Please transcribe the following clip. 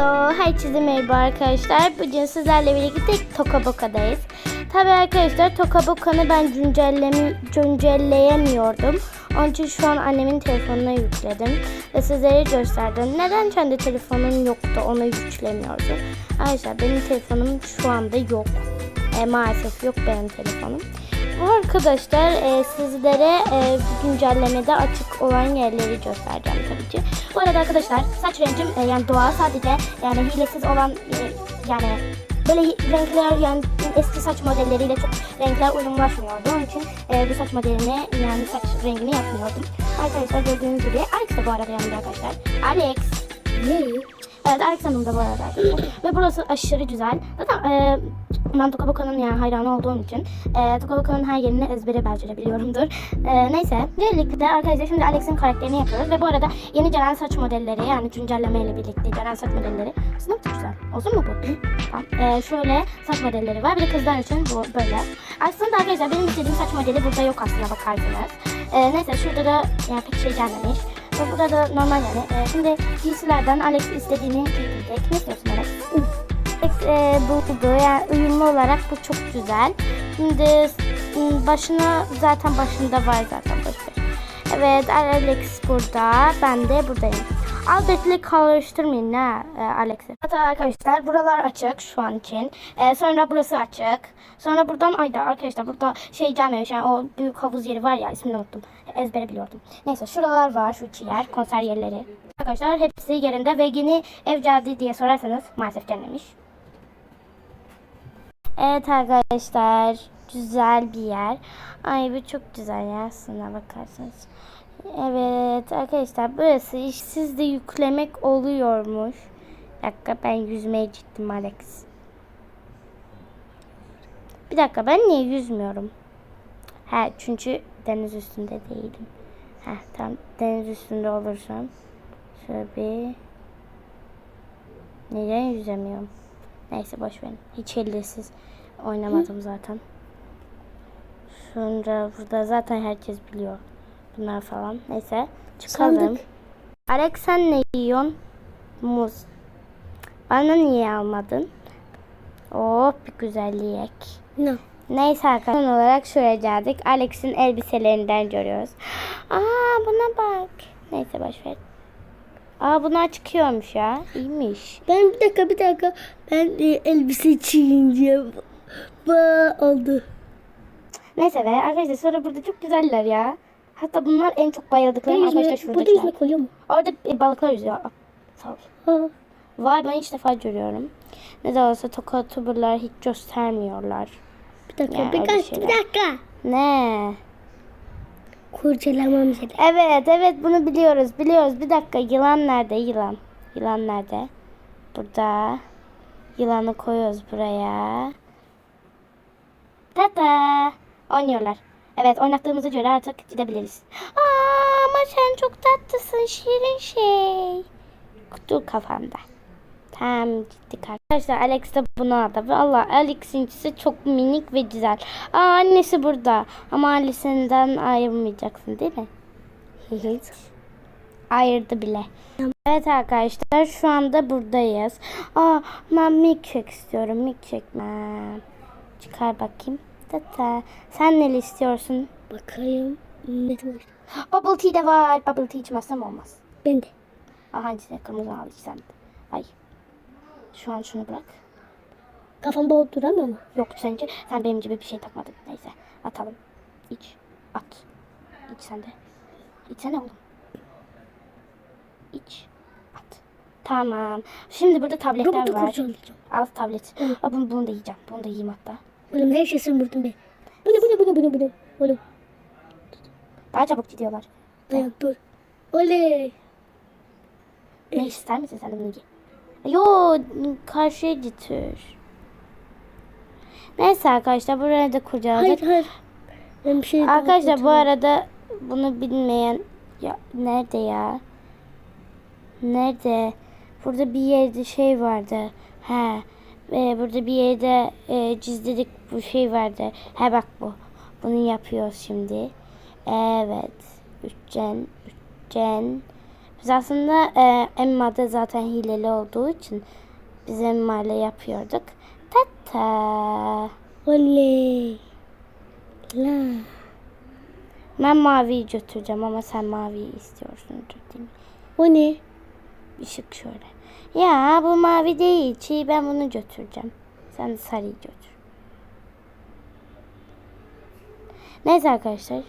Hello, herkese merhaba arkadaşlar. Bugün sizlerle birlikte Tokaboka'dayız. Tabii arkadaşlar Tokaboka'nı ben güncelleyemiyordum. Onun için şu an annemin telefonuna yükledim. Ve sizlere gösterdim. Neden kendi telefonum yoktu onu yüklemiyordum. Arkadaşlar benim telefonum şu anda yok. E, maalesef yok benim telefonum. Arkadaşlar e, sizlere e, güncellemede açık olan yerleri göstereceğim tabii ki. Bu arada arkadaşlar saç rengim e, yani doğal sadece yani hilesiz olan e, yani böyle renkler yani eski saç modelleriyle çok renkler uyumlaşmıyordu. Onun için e, bu saç modelini yani saç rengini yapmıyordum. Arkadaşlar gördüğünüz gibi Alex de bu arada yanımda arkadaşlar. Alex. Evet Alex Hanım da bu arada. Ve burası aşırı güzel. Zaten e, ben Tokaboka'nın yani hayranı olduğum için e, Tokaboka'nın her yerini ezbere belki biliyorumdur. E, neyse. Böylelikle arkadaşlar şimdi Alex'in karakterini yapıyoruz. Ve bu arada yeni gelen saç modelleri yani güncellemeyle birlikte gelen saç modelleri. Aslında çok güzel. Olsun mu bu? tamam. E, şöyle saç modelleri var. Bir de kızlar için bu böyle. Aslında arkadaşlar benim istediğim saç modeli burada yok aslında bakarsınız. E, neyse şurada da yani pek şey gelmemiş. Ve burada da normal yani. E, şimdi giysilerden Alex istediğini giydirecek. Ne istiyorsun Alex? Alex e, buldu. Yani uyumlu olarak bu çok güzel. Şimdi m, başına zaten başında var zaten boşver. Evet Alex burada. Ben de buradayım. Albetle karıştırmayın ha e, Alex'i. Hatta arkadaşlar buralar açık şu an için. E, sonra burası açık. Sonra buradan ayda arkadaşlar burada şey gelmemiş yani o büyük havuz yeri var ya ismini unuttum. Ezbere biliyordum. Neyse şuralar var şu iki yer konser yerleri. Arkadaşlar hepsi yerinde ve yeni ev geldi diye sorarsanız maalesef gelmemiş. Evet arkadaşlar güzel bir yer. Ay bu çok güzel ya aslına bakarsanız. Evet arkadaşlar burası işsiz de yüklemek oluyormuş. Bir dakika ben yüzmeye gittim Alex. Bir dakika ben niye yüzmüyorum? Ha çünkü deniz üstünde değilim. Ha tam deniz üstünde olursam şöyle bir neden yüzemiyorum? Neyse boş verin. Hiç ellesiz oynamadım zaten. Sonra burada zaten herkes biliyor. Bunlar falan. Neyse çıkalım. Sandık. Alex sen ne yiyorsun? Muz. Bana niye almadın? Oh bir güzellik. No. Neyse arkadaşlar son olarak şuraya geldik. Alex'in elbiselerinden görüyoruz. Aa buna bak. Neyse boş ver. Aa bunlar çıkıyormuş ya. İyiymiş. Ben bir dakika bir dakika. Ben e, elbise. Ba oldu. Neyse be arkadaşlar sonra burada çok güzeller ya. Hatta bunlar en çok bayıldıklarım arkadaşlar yüzme, burada şuradakiler. yüzme koyuyor mu? Orada e, balıklar yüzüyor. Sağ ol. Ha. Vay ben ilk defa görüyorum. Ne de olsa toka tuberlar hiç göstermiyorlar. Bir dakika Ya, bir dakika bir dakika. Ne? Kurcalamam seni. Evet evet bunu biliyoruz biliyoruz. Bir dakika yılan nerede yılan? Yılan nerede? Burada. Yılanı koyuyoruz buraya. Tata. Oynuyorlar. Evet oynattığımızı göre artık gidebiliriz. Aa, ama sen çok tatlısın şirin şey. Dur kafamda. Tamam gittik arkadaşlar. Alex de bunu aldı. Ve Allah Alex'inkisi çok minik ve güzel. Aa annesi burada. Ama ailesinden ayrılmayacaksın değil mi? Hiç. Ayırdı bile. Evet arkadaşlar şu anda buradayız. Aa ben milkshake istiyorum. Milkshake ben. Çıkar bakayım. Tata. Sen ne istiyorsun? Bakayım. Ne demek? Bubble tea de var. Bubble tea içmezsem olmaz. Ben de. Aa, hangisini kırmızı al içsen. Ay. Şu an şunu bırak. Kafam boğup duramıyor mu? Yok sence sen benim gibi bir şey takmadın. Neyse atalım. İç. At. İç sen de. İçsene oğlum. İç. At. Tamam. Şimdi burada tabletler Robotu var. Al tablet. Aa, bunu, bunu da yiyeceğim. Bunu da yiyeyim hatta. Oğlum her şeyi sömürdüm ben. Bu ne bu ne bu ne bu ne bu ne? Oğlum. Daha çabuk gidiyorlar. Dayan dur. Oley. Ne ister misin sen de bunu giy? Yo karşıya getir. Neyse arkadaşlar buraya da kurcaladık. Hayır hayır. Ben bir şey Arkadaşlar bu arada bunu bilmeyen ya nerede ya? Nerede? Burada bir yerde şey vardı. He. E, burada bir yerde e, gizlilik bu şey vardı. He bak bu. Bunu yapıyoruz şimdi. Evet. Üçgen, üçgen. Biz aslında e, Emma'da zaten hileli olduğu için biz Emma'yla yapıyorduk. Tata. Oley. La. Ben maviyi götüreceğim ama sen maviyi istiyorsun değil mi? O ne? Işık şöyle. Ya bu mavi değil. Çiğ ben bunu götüreceğim. Sen sarıyı götür. Neyse arkadaşlar.